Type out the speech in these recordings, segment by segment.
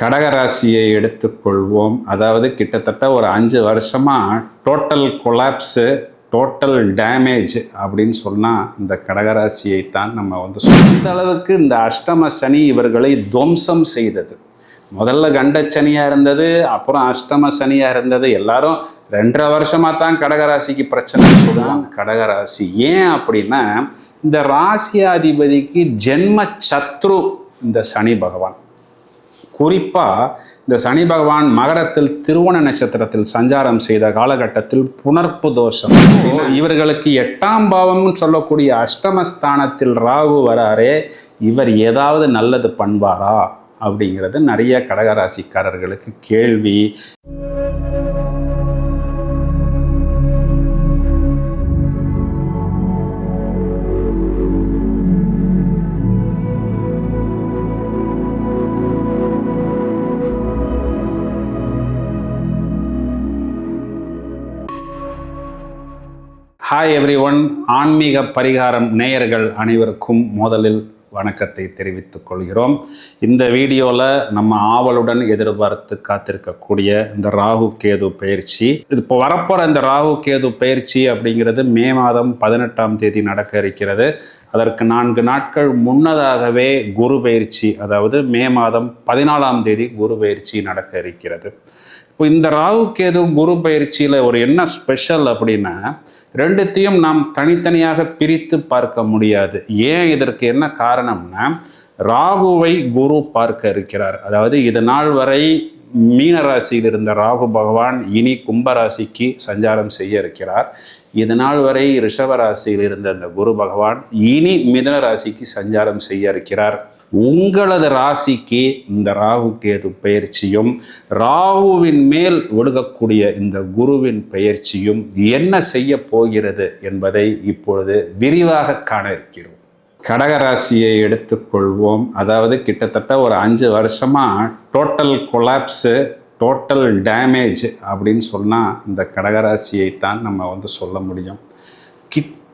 கடகராசியை எடுத்துக்கொள்வோம். அதாவது கிட்டத்தட்ட ஒரு அஞ்சு வருஷமாக டோட்டல் கொலாப்ஸு டோட்டல் டேமேஜ் அப்படின்னு சொன்னால் இந்த கடகராசியை தான் நம்ம வந்து சொந்த அளவுக்கு இந்த அஷ்டம சனி இவர்களை துவம்சம் செய்தது. முதல்ல கண்ட சனியாக இருந்தது அப்புறம் அஷ்டம சனியாக இருந்தது. எல்லாரும் ரெண்டரை வருஷமாக தான் கடகராசிக்கு பிரச்சனை சொல்லுவாங்க கடகராசி. ஏன் அப்படின்னா இந்த ராசியாதிபதிக்கு ஜென்ம சத்ரு இந்த சனி பகவான். குறிப்பாக இந்த சனி பகவான் மகரத்தில் திருவோண நட்சத்திரத்தில் சஞ்சாரம் செய்த காலகட்டத்தில் புனர்ப்பு தோஷம். இவர்களுக்கு எட்டாம் பாவம்னு சொல்லக்கூடிய அஷ்டமஸ்தானத்தில் ராகு வராரே இவர் ஏதாவது நல்லது பண்ணுவாரா அப்படிங்கிறது நிறைய கடகராசிக்காரர்களுக்கு கேள்வி. ஹாய் எவ்ரி ஒன் ஆன்மீக பரிகாரம் நேயர்கள் அனைவருக்கும் முதலில் வணக்கத்தை தெரிவித்துக் கொள்கிறோம். இந்த வீடியோவில் நம்ம ஆவலுடன் எதிர்பார்த்து காத்திருக்கக்கூடிய இந்த ராகு கேது பயிற்சி. இது இப்போ வரப்போகிற இந்த ராகு கேது பயிற்சி அப்படிங்கிறது மே மாதம் பதினெட்டாம் தேதி நடக்க இருக்கிறது. அதற்கு நான்கு நாட்கள் முன்னதாகவே குரு பயிற்சி அதாவது மே மாதம் பதினாலாம் தேதி குரு பயிற்சி நடக்க இருக்கிறது. இப்போ இந்த ராகு கேது குரு பயிற்சியில் ஒரு என்ன ஸ்பெஷல் அப்படின்னா ரெண்டுத்தையும் நாம் தனித்தனியாக பிரித்து பார்க்க முடியாது. ஏன் இதற்கு என்ன காரணம்னா ராகுவை குரு பார்க்க இருக்கிறார். அதாவது இது நாள் வரை மீனராசியில் இருந்த ராகு பகவான் இனி கும்பராசிக்கு சஞ்சாரம் செய்ய இருக்கிறார். இது நாள் வரை ரிஷபராசியில் இருந்த அந்த குரு பகவான் இனி மிதன ராசிக்கு சஞ்சாரம் செய்ய இருக்கிறார். உங்களது ராசிக்கு இந்த ராகு கேது பயிற்சியும் ராகுவின் மேல் ஒழுகக்கூடிய இந்த குருவின் பயிற்சியும் என்ன செய்ய போகிறது என்பதை இப்பொழுது விரிவாக காண இருக்கிறோம். கடகராசியை எடுத்துக்கொள்வோம். அதாவது கிட்டத்தட்ட ஒரு அஞ்சு வருஷமாக டோட்டல் கொலாப்ஸு டோட்டல் டேமேஜ் அப்படின்னு சொன்னால் இந்த கடகராசியை தான் நம்ம வந்து சொல்ல முடியும்.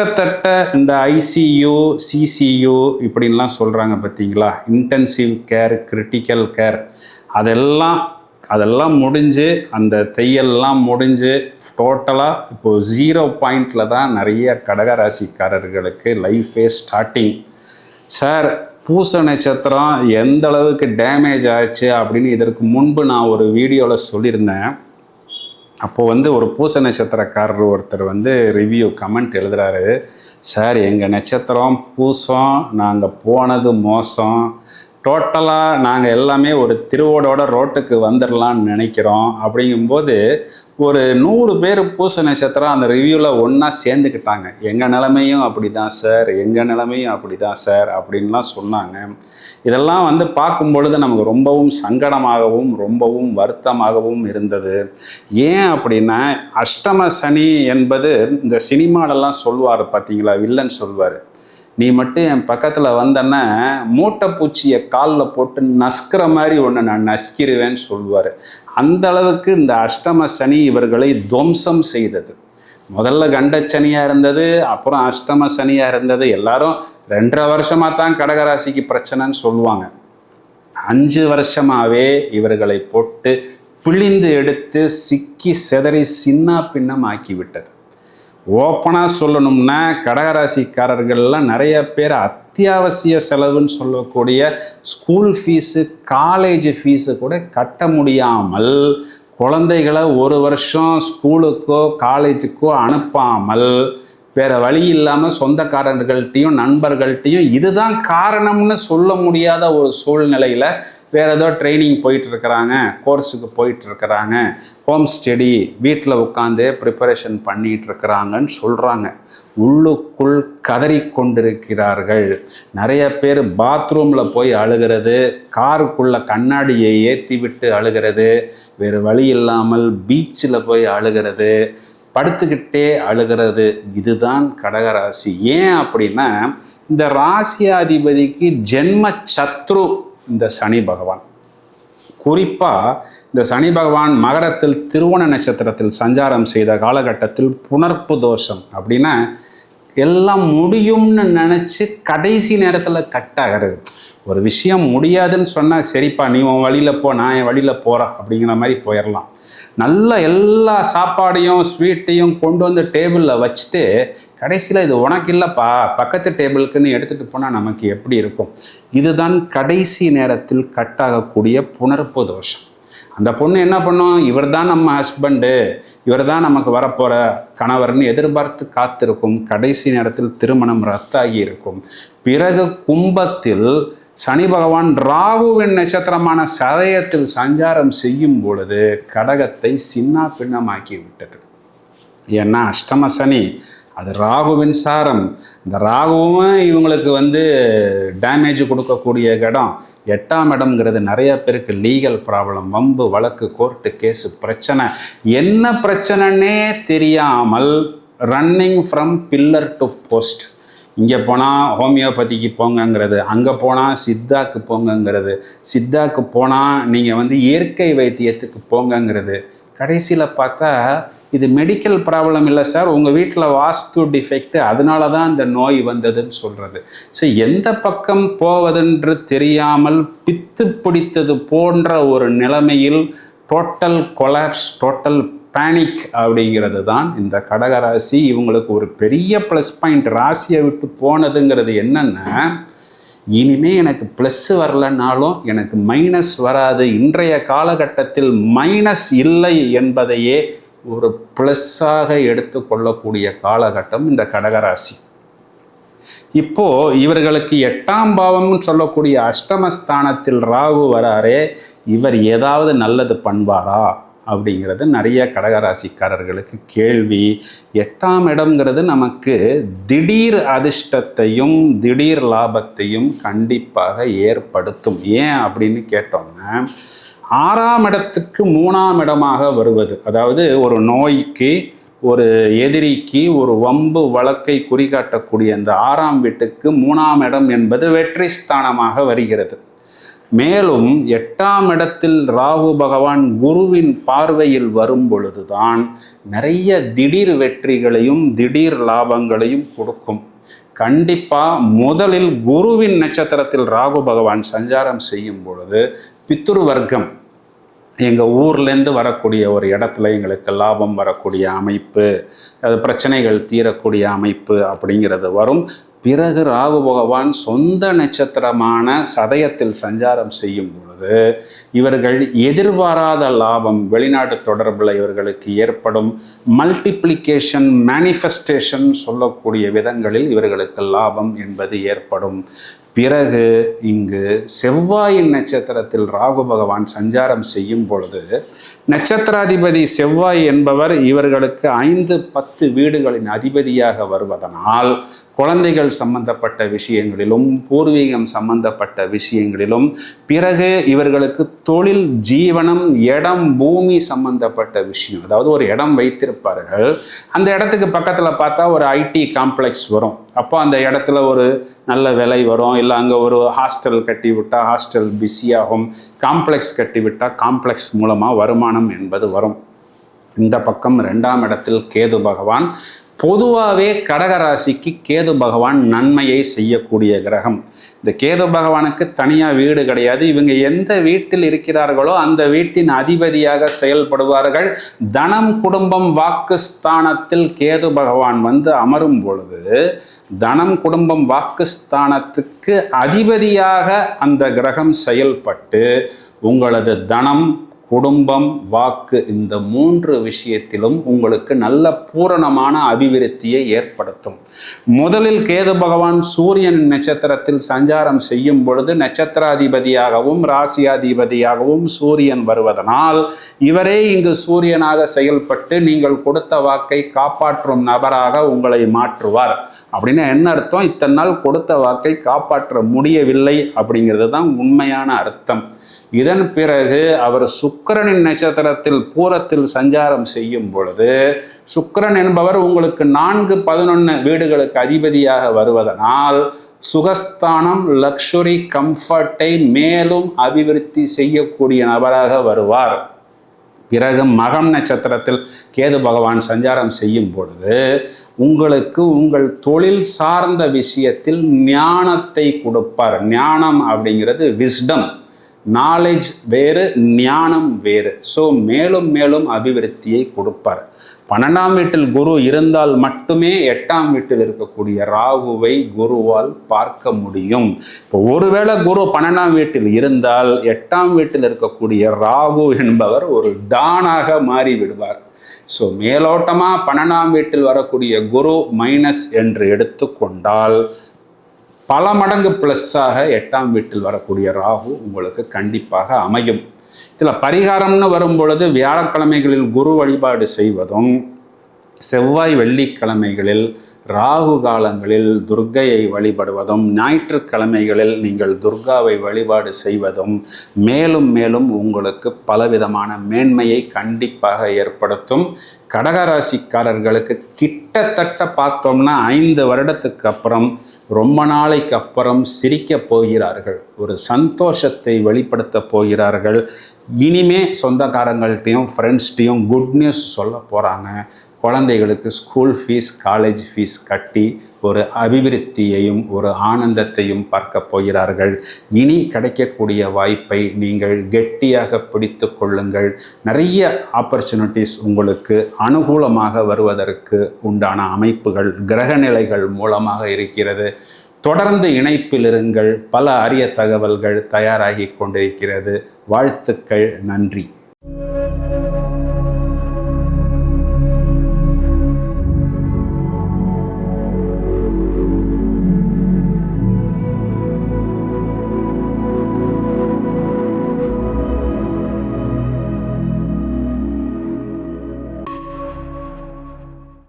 கிட்டத்தட்ட இந்த ஐசியூ சிசியூ இப்படின்லாம் சொல்கிறாங்க பார்த்தீங்களா இன்டென்சிவ் கேர் கிரிட்டிக்கல் கேர் அதெல்லாம் அதெல்லாம் முடிஞ்சு அந்த தையல்லாம் முடிஞ்சு டோட்டலாக இப்போது ஜீரோ பாயிண்டில் தான் நிறைய கடகராசிக்காரர்களுக்கு லைஃபே ஸ்டார்டிங் சார் பூச நட்சத்திரம் எந்த அளவுக்கு டேமேஜ் ஆயிடுச்சு அப்படின்னு இதற்கு முன்பு நான் ஒரு வீடியோவில் சொல்லியிருந்தேன். அப்போ வந்து ஒரு பூச நட்சத்திரக்காரர் ஒருத்தர் வந்து ரிவ்யூ கமெண்ட் எழுதுறாரு. சார் எங்கள் நட்சத்திரம் பூசம் நாங்கள் போனது மோசம். டோட்டலாக நாங்கள் எல்லாமே ஒரு திருவோடோட ரோட்டுக்கு வந்துடலான்னு நினைக்கிறோம். அப்படிங்கும்போது ஒரு நூறு பேர் பூச நட்சத்திரம் அந்த ரிவ்யூவில் ஒன்றா சேர்ந்துக்கிட்டாங்க. எங்கள் நிலமையும் அப்படி தான் சார் எங்கள் நிலமையும் அப்படி தான் சார் அப்படின்லாம் சொன்னாங்க. இதெல்லாம் வந்து பார்க்கும் பொழுது நமக்கு ரொம்பவும் சங்கடமாகவும் ரொம்பவும் வருத்தமாகவும் இருந்தது. ஏன் அப்படின்னா அஷ்டம சனி என்பது இந்த சினிமாலெல்லாம் சொல்லுவார் பார்த்தீங்களா வில்லன் சொல்வார். நீ மட்டும் என் பக்கத்தில் வந்தன்னா மூட்டைப்பூச்சியை காலில் போட்டு நசுக்கிற மாதிரி ஒன்று நான் நசுக்கிடுவேன்னு சொல்லுவார். அந்த அளவுக்கு இந்த அஷ்டம சனி இவர்களை துவம்சம் செய்தது. முதல்ல கண்டச்சனியாக இருந்தது அப்புறம் அஷ்டம சனியாக இருந்தது. எல்லாரும் ரெண்டரை வருஷமாக தான் கடகராசிக்கு பிரச்சனைன்னு சொல்லுவாங்க. அஞ்சு வருஷமாகவே இவர்களை போட்டு பிழிந்து எடுத்து சிக்கி செதறி சின்ன பின்னம் ஆக்கி விட்டது. ஓப்பனாக சொல்லணும்னா கடகராசிக்காரர்கள்லாம் நிறைய பேர் அத்தியாவசிய செலவுன்னு சொல்லக்கூடிய ஸ்கூல் ஃபீஸு காலேஜ் ஃபீஸு கூட கட்ட முடியாமல் குழந்தைகளை ஒரு வருஷம் ஸ்கூலுக்கோ காலேஜுக்கோ அனுப்பாமல் வேற வழி இல்லாமல் சொந்தக்காரர்கள்ட்டையும் நண்பர்கள்ட்டையும் இதுதான் காரணம்னு சொல்ல முடியாத ஒரு சூழ்நிலையில் வேற ஏதோ ட்ரைனிங் போயிட்டு இருக்கிறாங்க கோர்ஸுக்கு போயிட்டு இருக்கிறாங்க. ஹோம் ஸ்டடி வீட்டில் உட்காந்து ப்ரிப்பரேஷன் பண்ணிகிட்டு இருக்கிறாங்கன்னு சொல்கிறாங்க உள்ளுக்குள் கதறி கொண்டிருக்கிறார்கள் நிறைய பேர் பாத்ரூமில் போய் அழுகிறது. காருக்குள்ளே கண்ணாடியை ஏற்றி விட்டு அழுகிறது. வேறு வழி இல்லாமல் பீச்சில் போய் அழுகிறது. படுத்துக்கிட்டே அழுகிறது. இதுதான் கடகராசி. ஏன் அப்படின்னா இந்த ராசியாதிபதிக்கு ஜென்ம சத்ரு இந்த சனி பகவான். குறிப்பாக இந்த சனி பகவான் மகரத்தில் திருவோண நட்சத்திரத்தில் சஞ்சாரம் செய்த காலகட்டத்தில் புனர்ப்பு தோஷம் அப்படின்னா எல்லாம் முடியும்னு நினச்சி கடைசி நேரத்தில் கட் ஆகிறது. ஒரு விஷயம் முடியாதுன்னு சொன்னால் சரிப்பா நீ உன் வழியில் போ நான் என் வழியில் போகிறேன் அப்படிங்கிற மாதிரி போயிடலாம் நல்ல எல்லா சாப்பாடையும் ஸ்வீட்டையும் கொண்டு வந்து டேபிளில் வச்சுட்டு கடைசியில் இது உனக்கு இல்லைப்பா பக்கத்து டேபிளுக்குன்னு எடுத்துகிட்டு போனால் நமக்கு எப்படி இருக்கும்? இதுதான் கடைசி நேரத்தில் கட்டாகக்கூடிய புணர்ப்பு தோஷம். அந்த பொண்ணு என்ன பண்ணும்? இவர் தான் நம்ம ஹஸ்பண்டு இவர் தான் நமக்கு வரப்போகிற கணவர்னு எதிர்பார்த்து காத்திருக்கும். கடைசி நேரத்தில் திருமணம் ரத்தாகி இருக்கும் பிறகு கும்பத்தில் சனி பகவான் ராகுவின் நட்சத்திரமான சதயத்தில் சஞ்சாரம் செய்யும் பொழுது கடகத்தை சின்ன பின்னமாக்கி விட்டது. ஏன்னா அஷ்டம சனி அது ராகுவின் சாரம். இந்த ராகுவும் இவங்களுக்கு வந்து டேமேஜ் கொடுக்கக்கூடிய இடம். எட்டாம் இடம்ங்கிறது நிறைய பேருக்கு லீகல் ப்ராப்ளம் வம்பு வழக்கு கோர்ட்டு கேஸு பிரச்சனை. என்ன பிரச்சனைன்னே தெரியாமல் running from pillar to post இங்கே போனால் ஹோமியோபதிக்கு போங்கங்கிறது அங்கே போனால் சித்தாக்கு போங்கங்கிறது சித்தாக்கு போனால் நீங்கள் வந்து இயற்கை வைத்தியத்துக்கு போங்கங்கிறது. கடைசியில் பார்த்தா இது மெடிக்கல் ப்ராப்ளம் இல்லை சார் உங்கள் வீட்டில் வாஸ்து டிஃபெக்ட் அதனால தான் இந்த நோய் வந்ததுன்னு சொல்கிறது ஸோ எந்த பக்கம் போவதென்று தெரியாமல் பித்து பிடித்தது போன்ற ஒரு நிலைமையில் டோட்டல் கொலாப்ஸ் டோட்டல் பேனிக் அப்படிங்கிறது தான் இந்த கடகராசி. இவங்களுக்கு ஒரு பெரிய ப்ளஸ் பாயிண்ட் ராசியை விட்டு போனதுங்கிறது என்னென்னா இனிமே எனக்கு ப்ளஸ் வரலனாலும் எனக்கு மைனஸ் வராது. இன்றைய காலகட்டத்தில் மைனஸ் இல்லை என்பதையே ஒரு ப்ளஸ்ஸாக எடுத்துக்கொள்ளக்கூடிய காலகட்டம் இந்த கடகராசி. இப்போ இவர்களுக்கு எட்டாம் பாவம்னு சொல்லக்கூடிய அஷ்டமஸ்தானத்தில் ராகு வராரே இவர் ஏதாவது நல்லது பண்ணுவாரா? அப்படிங்கிறது நிறைய கடகராசிக்காரர்களுக்கு கேள்வி. எட்டாம் இடம்ங்கிறது நமக்கு திடீர் அதிர்ஷ்டத்தையும் திடீர் லாபத்தையும் கண்டிப்பாக ஏற்படுத்தும். ஏன் அப்படின்னு கேட்டோம்னா ஆறாம் இடத்துக்கு மூணாம் இடமாக வருவது. அதாவது ஒரு நோய்க்கு ஒரு எதிரிக்கு ஒரு வம்பு வழக்கை குறிகாட்டக்கூடிய அந்த ஆறாம் வீட்டுக்கு மூணாம் இடம் என்பது வெற்றி ஸ்தானமாக வருகிறது. மேலும் எட்டாம் இடத்தில் ராகு பகவான் குருவின் பார்வையில் வரும் பொழுதுதான் நிறைய திடீர் வெற்றிகளையும் திடீர் லாபங்களையும் கொடுக்கும். கண்டிப்பாக முதலில் குருவின் நட்சத்திரத்தில் ராகு பகவான் சஞ்சாரம் செய்யும் பொழுது பித்துரு வர்க்கம் எங்கள் ஊர்லேருந்து வரக்கூடிய ஒரு இடத்துல எங்களுக்கு லாபம் வரக்கூடிய அமைப்பு அது பிரச்சனைகள் தீரக்கூடிய அமைப்பு அப்படிங்கிறது வரும். பிறகு ராகு பகவான் சொந்த நட்சத்திரமான சதயத்தில் சஞ்சாரம் செய்யும் பொழுது இவர்கள் எதிர்பாராத லாபம் வெளிநாட்டு தொடர்பில் இவர்களுக்கு ஏற்படும் மல்டிப்ளிகேஷன் மேனிஃபெஸ்டேஷன் சொல்லக்கூடிய விதங்களில் இவர்களுக்கு லாபம் என்பது ஏற்படும். பிறகு இங்கு செவ்வாயின் நட்சத்திரத்தில் ராகு பகவான் சஞ்சாரம் செய்யும் பொழுது நட்சத்திராதிபதி செவ்வாய் என்பவர் இவர்களுக்கு ஐந்து பத்து வீடுகளின் அதிபதியாக வருவதனால் குழந்தைகள் சம்பந்தப்பட்ட விஷயங்களிலும் பூர்வீகம் சம்பந்தப்பட்ட விஷயங்களிலும் பிறகு இவர்களுக்கு தொழில் ஜீவனம் இடம் பூமி சம்பந்தப்பட்ட விஷயம். அதாவது ஒரு இடம் வைத்திருப்பார்கள். அந்த இடத்துக்கு பக்கத்தில் பார்த்தா ஒரு ஐடி காம்ப்ளெக்ஸ் வரும். அப்போ அந்த இடத்துல ஒரு நல்ல விலை வரும். இல்லை அங்கே ஒரு ஹாஸ்டல் கட்டி விட்டால் ஹாஸ்டல் பிஸியாகும் காம்ப்ளெக்ஸ் கட்டி விட்டால் காம்ப்ளெக்ஸ் மூலமாக வருமானம் என்பது வரும். இந்த பக்கம் ரெண்டாம் இடத்தில் கேது பகவான் பொதுவாகவே கடகராசிக்கு கேது பகவான் நன்மையை செய்யக்கூடிய கிரகம். இந்த கேது பகவானுக்கு தனியாக வீடு கிடையாது. இவங்க எந்த வீட்டில் இருக்கிறார்களோ அந்த வீட்டின் அதிபதியாக செயல்படுவார்கள். தனம் குடும்பம் வாக்குஸ்தானத்தில் கேது பகவான் வந்து அமரும் பொழுது தனம் குடும்பம் வாக்குஸ்தானத்துக்கு அதிபதியாக அந்த கிரகம் செயல்பட்டு உங்களது தனம் குடும்பம் வாக்கு இந்த மூன்று விஷயத்திலும் உங்களுக்கு நல்ல பூரணமான அபிவிருத்தியை ஏற்படுத்தும். முதலில் கேது பகவான் சூரியன் நட்சத்திரத்தில் சஞ்சாரம் செய்யும் பொழுது நட்சத்திராதிபதியாகவும் ராசியாதிபதியாகவும் சூரியன் வருவதனால் இவரே இங்கு சூரியனாக செயல்பட்டு நீங்கள் கொடுத்த வாக்கை காப்பாற்றும் நபராக உங்களை மாற்றுவார். அப்படின்னா என்ன அர்த்தம்? இத்தனை நாள் கொடுத்த வாக்கை காப்பாற்ற முடியவில்லை அப்படிங்கிறது தான் உண்மையான அர்த்தம். இதன் பிறகு அவர் சுக்கரனின் நட்சத்திரத்தில் பூரத்தில் சஞ்சாரம் செய்யும் பொழுது சுக்கரன் என்பவர் உங்களுக்கு நான்கு பதினொன்று வீடுகளுக்கு அதிபதியாக வருவதனால் சுகஸ்தானம் லக்ஷுரி கம்ஃபர்ட்டை மேலும் அபிவிருத்தி செய்யக்கூடிய நபராக வருவார். பிறகு மகம் நட்சத்திரத்தில் கேது பகவான் சஞ்சாரம் செய்யும் பொழுது உங்களுக்கு உங்கள் தொழில் சார்ந்த விஷயத்தில் ஞானத்தை கொடுப்பார். ஞானம் அப்படிங்கிறது விஸ்டம் நாலேஜ் வேறு ஞானம் வேறு. ஸோ மேலும் மேலும் அபிவிருத்தியை கொடுப்பார். பன்னெண்டாம் வீட்டில் குரு இருந்தால் மட்டுமே எட்டாம் வீட்டில் இருக்கக்கூடிய ராகுவை குருவால் பார்க்க முடியும். இப்போ ஒருவேளை குரு பன்னெண்டாம் வீட்டில் இருந்தால் எட்டாம் வீட்டில் இருக்கக்கூடிய ராகு என்பவர் ஒரு டானாக மாறி விடுவார் ஸோ மேலோட்டமாக பன்னெண்டாம் வீட்டில் வரக்கூடிய குரு மைனஸ் என்று எடுத்துக்கொண்டால் பல மடங்கு ப்ளஸ்ஸாக எட்டாம் வீட்டில் வரக்கூடிய ராகு உங்களுக்கு கண்டிப்பாக அமையும். இதில் பரிகாரம்னு வரும் பொழுது வியாழக்கிழமைகளில் குரு வழிபாடு செய்வதும் செவ்வாய் வெள்ளிக்கிழமைகளில் ராகு காலங்களில் துர்க்கையை வழிபடுவதும் ஞாயிற்றுக்கிழமைகளில் நீங்கள் துர்காவை வழிபாடு செய்வதும் மேலும் மேலும் உங்களுக்கு பலவிதமான மேன்மையை கண்டிப்பாக ஏற்படுத்தும். கடகராசிக்காரர்களுக்கு கிட்டத்தட்ட பார்த்தோம்னா ஐந்து வருடத்துக்கு அப்புறம் ரொம்ப நாளைக்கு அப்புறம் சிரிக்கப் போகிறார்கள். ஒரு சந்தோஷத்தை வெளிப்படுத்த போகிறார்கள். இனிமே சொந்தக்காரங்கள்ட்டையும் ஃப்ரெண்ட்ஸ்ட்டையும் குட் நியூஸ் சொல்ல போகிறாங்க குழந்தைகளுக்கு ஸ்கூல் ஃபீஸ் காலேஜ் ஃபீஸ் கட்டி ஒரு அபிவிருத்தியையும் ஒரு ஆனந்தத்தையும் பார்க்க போகிறார்கள். இனி கிடைக்கக்கூடிய வாய்ப்பை நீங்கள் கெட்டியாக பிடித்து கொள்ளுங்கள். நிறைய ஆப்பர்ச்சுனிட்டிஸ் உங்களுக்கு அனுகூலமாக வருவதற்கு உண்டான அமைப்புகள் கிரகநிலைகள் மூலமாக இருக்கிறது. தொடர்ந்து இணைப்பில் இருங்கள். பல அரிய தகவல்கள் தயாராகி கொண்டிருக்கிறது. வாழ்த்துக்கள். நன்றி.